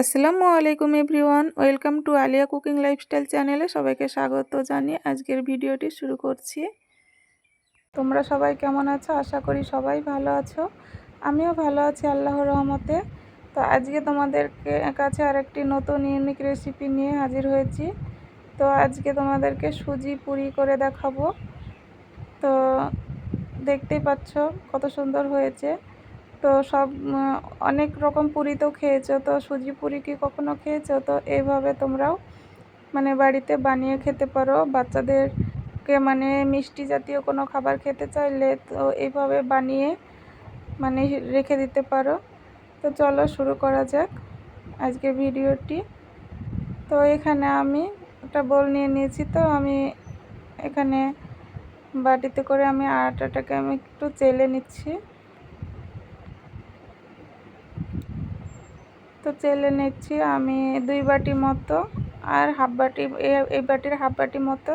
আসসালামু আলাইকুম everyone, welcome to Aliya cooking lifestyle চ্যানেলে সবাইকে স্বাগত জানিয়ে আজকের ভিডিওটি শুরু করছি। তোমরা সবাই কেমন আছো? আশা করি সবাই ভালো আছো। আমিও ভালো আছি, আল্লাহর রহমতে। তো আজকে তোমাদেরকে কাছে আরেকটি নতুন ইউনিক রেসিপি নিয়ে হাজির হয়েছি। তো আজকে তোমাদেরকে সুজি পুরি করে দেখাবো। তো দেখতেই পাচ্ছ কত সুন্দর হয়েছে। তো সব অনেক রকম পুরি তো খেয়েছো, তো সুজি পুরি কি কখনো খেয়েছো? তো এইভাবে তোমরাও মানে বাড়িতে বানিয়ে খেতে পারো। বাচ্চাদেরকে মানে মিষ্টি জাতীয় কোনো খাবার খেতে চাইলে তো এইভাবে বানিয়ে মানে রেখে দিতে পারো। তো চলো শুরু করা যাক আজকে ভিডিওটি। তো এখানে আমি একটা বোল নিয়ে নিয়েছি, তো আমি এখানে বাটিতে করে আমি আটাটাকে আমি একটু চেলে নিচ্ছি। তো চেলে নিচ্ছি আমি দুই বাটি মতো আর হাফ বাটি এই বাটির হাফ বাটি মতো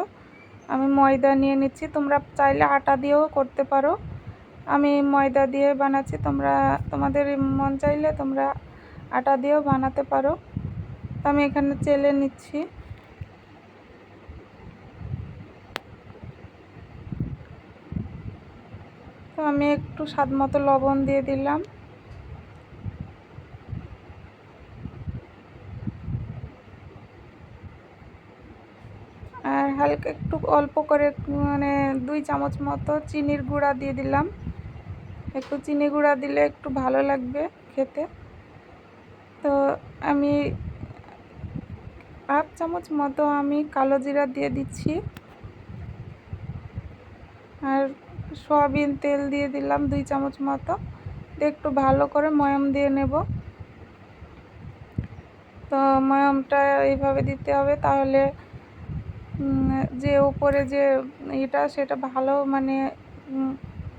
আমি ময়দা নিয়ে নিচ্ছি। তোমরা চাইলে আটা দিয়েও করতে পারো। আমি ময়দা দিয়ে বানাচ্ছি, তোমরা, তোমাদের মন চাইলে তোমরা আটা দিয়েও বানাতে পারো। আমি এখানে চেলে নিচ্ছি। তো আমি একটু স্বাদ মতো লবণ দিয়ে দিলাম আর হালকা একটু অল্প করে মানে দুই চামচ মতো চিনির গুঁড়া দিয়ে দিলাম। একটু চিনি গুঁড়া দিলে একটু ভালো লাগবে খেতে। তো আমি হাফ চামচ মতো আমি কালো জিরা দিয়ে দিচ্ছি। আর সয়াবিন তেল দিয়ে দিলাম দুই চামচ মতো। একটু ভালো করে ময়ম দিয়ে নেব। তো ময়মটা এইভাবে দিতে হবে, তাহলে যে ওপরে যে এটা সেটা ভালো মানে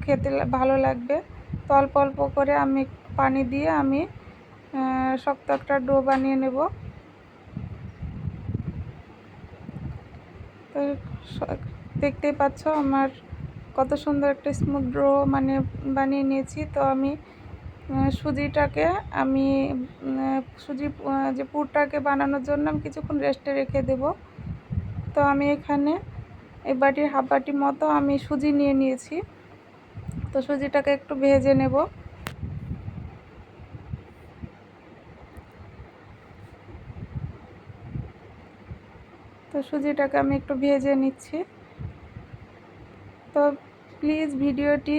খেতে ভালো লাগবে। তো অল্প অল্প করে আমি পানি দিয়ে আমি শক্ত একটা ডো বানিয়ে নেব। তো দেখতেই পাচ্ছ আমার কত সুন্দর একটা স্মুথ ড্রো মানে বানিয়ে নিয়েছি। তো আমি সুজিটাকে আমি সুজি যে পুরটাকে বানানোর জন্য আমি কিছুক্ষণ রেস্টে রেখে দেবো। তো আমি এখানে এই বাটির হাফ বাটি মতো আমি সুজি নিয়ে নিয়েছি। তো সুজিটাকে একটু ভেজে নেব। তো সুজিটাকে আমি একটু ভেজে নিচ্ছি। তো প্লিজ ভিডিওটি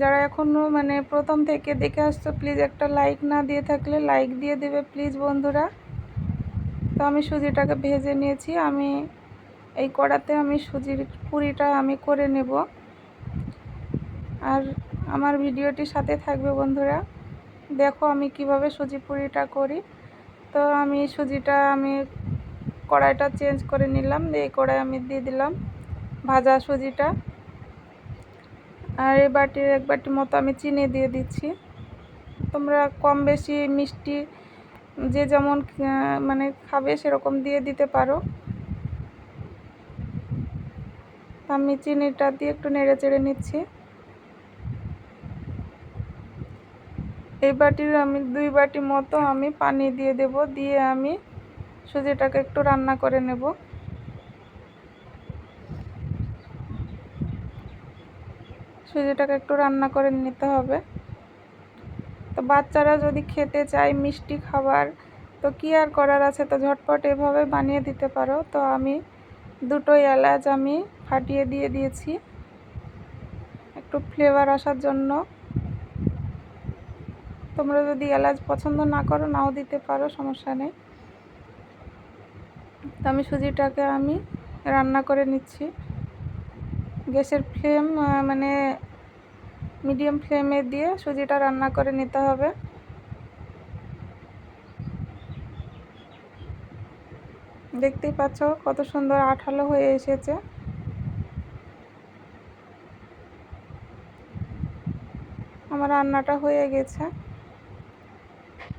যারা এখনও মানে প্রথম থেকে দেখে আসছো, প্লিজ একটা লাইক না দিয়ে থাকলে লাইক দিয়ে দেবে প্লিজ বন্ধুরা। তো আমি সুজিটাকে ভেজে নিয়েছি। আমি এই কড়াতে আমি সুজির পুরিটা আমি করে নেব। আর আমার ভিডিওটির সাথে থাকবে বন্ধুরা, দেখো আমি কীভাবে সুজি পুরিটা করি। তো আমি সুজিটা আমি কড়াইটা চেঞ্জ করে নিলাম এই কড়াই আমি দিয়ে দিলাম ভাজা সুজিটা। আর এই বাটির এক বাটি মতো আমি চিনি দিয়ে দিচ্ছি। তোমরা কম বেশি মিষ্টি যে যেমন মানে খাবে সেরকম দিয়ে দিতে পারো। আমি চিনিটা দিয়ে একটু নেড়ে চেড়ে নিচ্ছি। এই বাটির আমি, দুই বাটি মতো আমি পানি দিয়ে দেব, দিয়ে আমি সুজিটাকে একটু রান্না করে নেব। সুজিটাকে একটু রান্না করে নিতে হবে। তো বাচ্চারা যদি খেতে চায় মিষ্টি খাবার, তো কি আর করার আছে? তো ঝটপট এভাবে বানিয়ে দিতে পারো। তো আমি দুটো এলাচ আমি ফাটিয়ে দিয়ে দিয়েছি। একটু ফ্লেভার আসার জন্য। তোমরা যদি এলাচ পছন্দ না করো, নাও দিতে পারো, সমস্যা নেই। তো আমি সুজিটাকে আমি রান্না করে নিচ্ছি। গ্যাসের ফ্লেম মানে মিডিয়াম ফ্লেমে দিয়ে সুজিটা রান্না করে নিতে হবে। দেখতেই পাচ্ছ কত সুন্দর আঠালো হয়ে এসেছে আমার রান্নাটা হয়ে গেছে।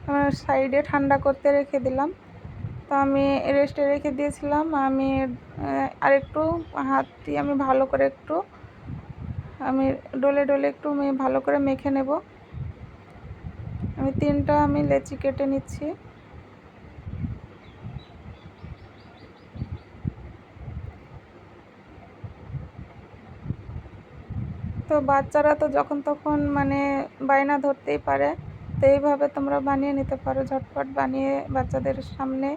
আমার সাইডে ঠান্ডা করতে রেখে দিলাম। তো আমি রেস্টে রেখে দিয়েছিলাম। আমি আরেকটু হাত দিয়ে আমি ভালো করে একটু, আমি ডলে ডলে একটু আমি ভালো করে মেখে নেব। আমি তিনটা আমি লেচি কেটে নিচ্ছি। তো বাচ্চারা তো যখন তখন মানে বায়না ধরতেই পারে। তো এইভাবে তোমরা বানিয়ে নিতে পারো, ঝটপট বানিয়ে বাচ্চাদের সামনে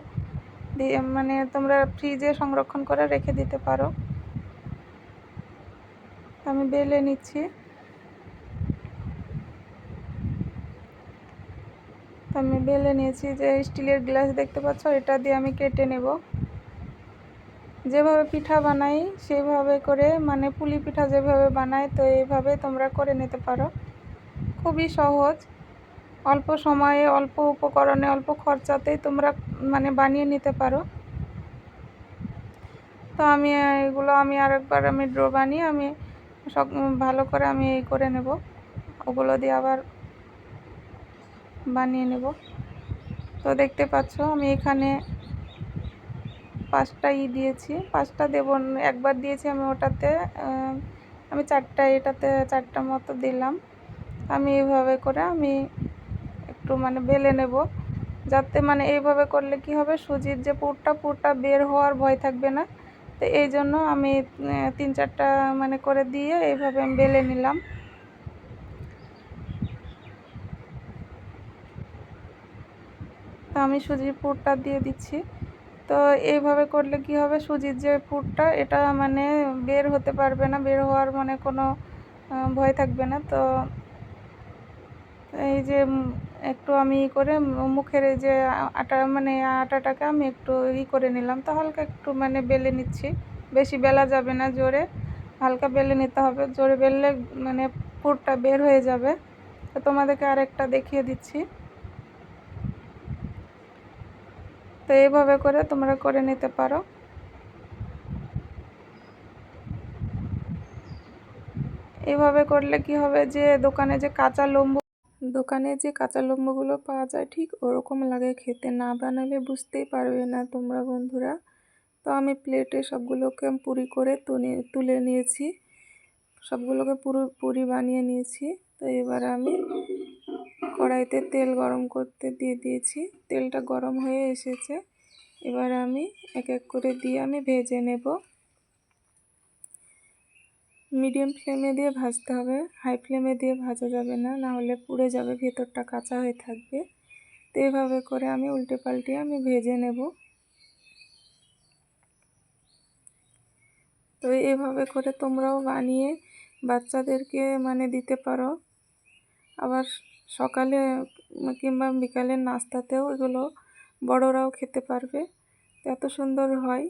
দিয়ে মানে তোমরা ফ্রিজে সংরক্ষণ করে রেখে দিতে পারো। আমি বেলে নিচ্ছি। আমি বেলে নিয়েছি যে স্টিলের গ্লাস দেখতে পাচ্ছ, এটা দিয়ে আমি কেটে নেব। যেভাবে পিঠা বানাই, সেভাবে করে মানে পুলি পিঠা যেভাবে বানাই, তো এইভাবে তোমরা করে নিতে পারো। খুবই সহজ। অল্প সময়ে, অল্প উপকরণে, অল্প খরচাতেই তোমরা মানে বানিয়ে নিতে পারো। তো আমি এগুলো, আমি আরেকবার, আমি ড্র বানিয়ে, আমি সব, ভালো করে আমি এই করে নেব। ওগুলো দিয়ে আবার বানিয়ে নেব। তো দেখতে পাচ্ছ, আমি এখানে পাঁচটা ই দিয়েছি, পাঁচটা দেব একবার দিয়েছি আমি ওটাতে আমি চারটা, এটাতে চারটা মতো দিলাম। আমি এইভাবে করে আমি একটু মানে বেলে নেব, যাতে মানে এইভাবে করলে কি হবে, সুজির যে পুরটা পুরটা বের হওয়ার ভয় থাকবে না। তো এই জন্য আমি তিন চারটা মানে করে দিয়ে এইভাবে আমি বেলে নিলাম। আমি সুজির পুরটা দিয়ে দিচ্ছি। তো এইভাবে করলে কি হবে? সুজির যে পুরটা, এটা মানে বের হতে পারবে না, বের হওয়ার মানে কোনো ভয় থাকবে না। তো এই যে একটু আমি করে মুখের এই যে আটা মানে আটাটাকে আমি একটু ই করে নিলাম। তো হালকা একটু মানে বেলে নিচ্ছি। বেশি বেলা যাবে না জোরে, হালকা বেলে নিতে হবে। জোরে বেললে মানে পুরটা বের হয়ে যাবে। তো তোমাদেরকে আরেকটা দেখিয়ে দিচ্ছি। তো এইভাবে করে তোমরা করে নিতে পারো। এইভাবে করলে কি হবে যে দোকানে যে কাঁচা লম্বু দোকানে যে কাঁচা লম্বুগুলো পাওয়া যায়, ঠিক ওরকম লাগে খেতে। না বানালে বুঝতেই পারবে না তোমরা বন্ধুরা। তো আমি প্লেটে সবগুলোকে পুরি করে তুলে তুলে নিয়েছি। সবগুলোকে পুরো পুরি বানিয়ে নিয়েছি। তো এবার আমি কড়াইতে তেল গরম করতে দিয়ে দিয়েছি। তেলটা গরম হয়ে এসেছে। এবার আমি এক এক করে দিয়ে আমি ভেজে নেব। মিডিয়াম ফ্লেমে দিয়ে ভাজতে হবে। হাই ফ্লেমে দিয়ে ভাজা যাবে না না হলে পুড়ে যাবে, ভেতরটা কাঁচা হয়ে থাকবে। তো এভাবে করে আমি উল্টে পাল্টে আমি ভেজে নেব। তো এভাবে করে তোমরাও বানিয়ে বাচ্চাদেরকে মানে দিতে পারো। আবার সকালে কিংবা বিকালের নাস্তাতেও এগুলো বড়রাও খেতে পারবে। এত সুন্দর হয়।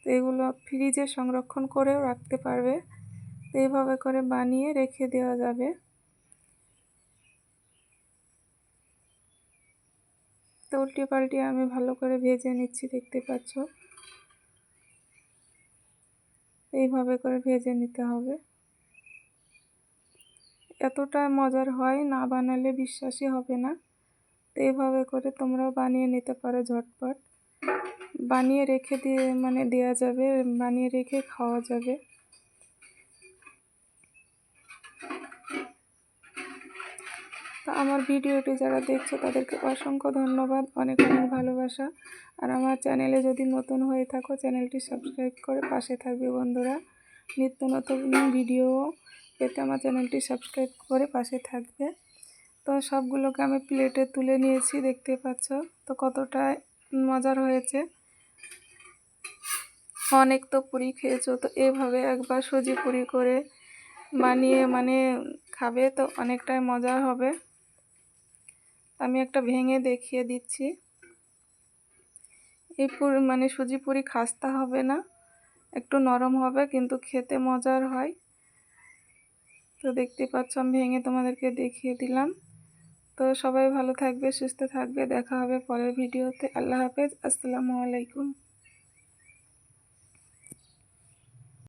তো এগুলো ফ্রিজে সংরক্ষণ করেও রাখতে পারবে। এইভাবে করে বানিয়ে রেখে দেওয়া যাবে। তো উল্টি পাল্টি আমি ভালো করে ভেজে নিচ্ছি, দেখতে পাচ্ছ? এইভাবে করে ভেজে নিতে হবে। এতটা মজার হয় না বানালে বিশ্বাসই হবে না। তো এইভাবে করে তোমরাও বানিয়ে নিতে পারো ঝটপট। বানিয়ে রেখে দিয়ে মানে দেওয়া যাবে, বানিয়ে রেখে খাওয়া যাবে। তো আমার ভিডিওটি যারা দেখছ তাদেরকে অসংখ্য ধন্যবাদ, অনেক অনেক ভালোবাসা। আর আমার চ্যানেলে যদি নতুন হয়ে থাকো, চ্যানেলটি সাবস্ক্রাইব করে পাশে থাকবে বন্ধুরা। নিত্য নতুন ভিডিও পেতে আমার চ্যানেলটি সাবস্ক্রাইব করে পাশে থাকবে। তো সবগুলোকে আমি প্লেটে তুলে নিয়েছি, দেখতে পাচ্ছ? তো কতটা মজার হয়েছে। অনেক তো পুরি খেয়েছো, তো এভাবে একবার সুজি পুরি করে বানিয়ে মানে খাবে তো অনেকটাই মজার হবে। আমি একটা ভেঙে দেখিয়ে দিচ্ছি। এই পুরি মানে সুজি পুরি খাস্তা হবে না, একটু নরম হবে, কিন্তু খেতে মজার হয়। তো দেখতে পাচ্ছ, আমি ভেঙে তোমাদেরকে দেখিয়ে দিলাম। তো সবাই ভালো থাকবে, সুস্থ থাকবে। দেখা হবে পরের ভিডিওতে। আল্লাহ হাফেজ। আসসালামু আলাইকুম।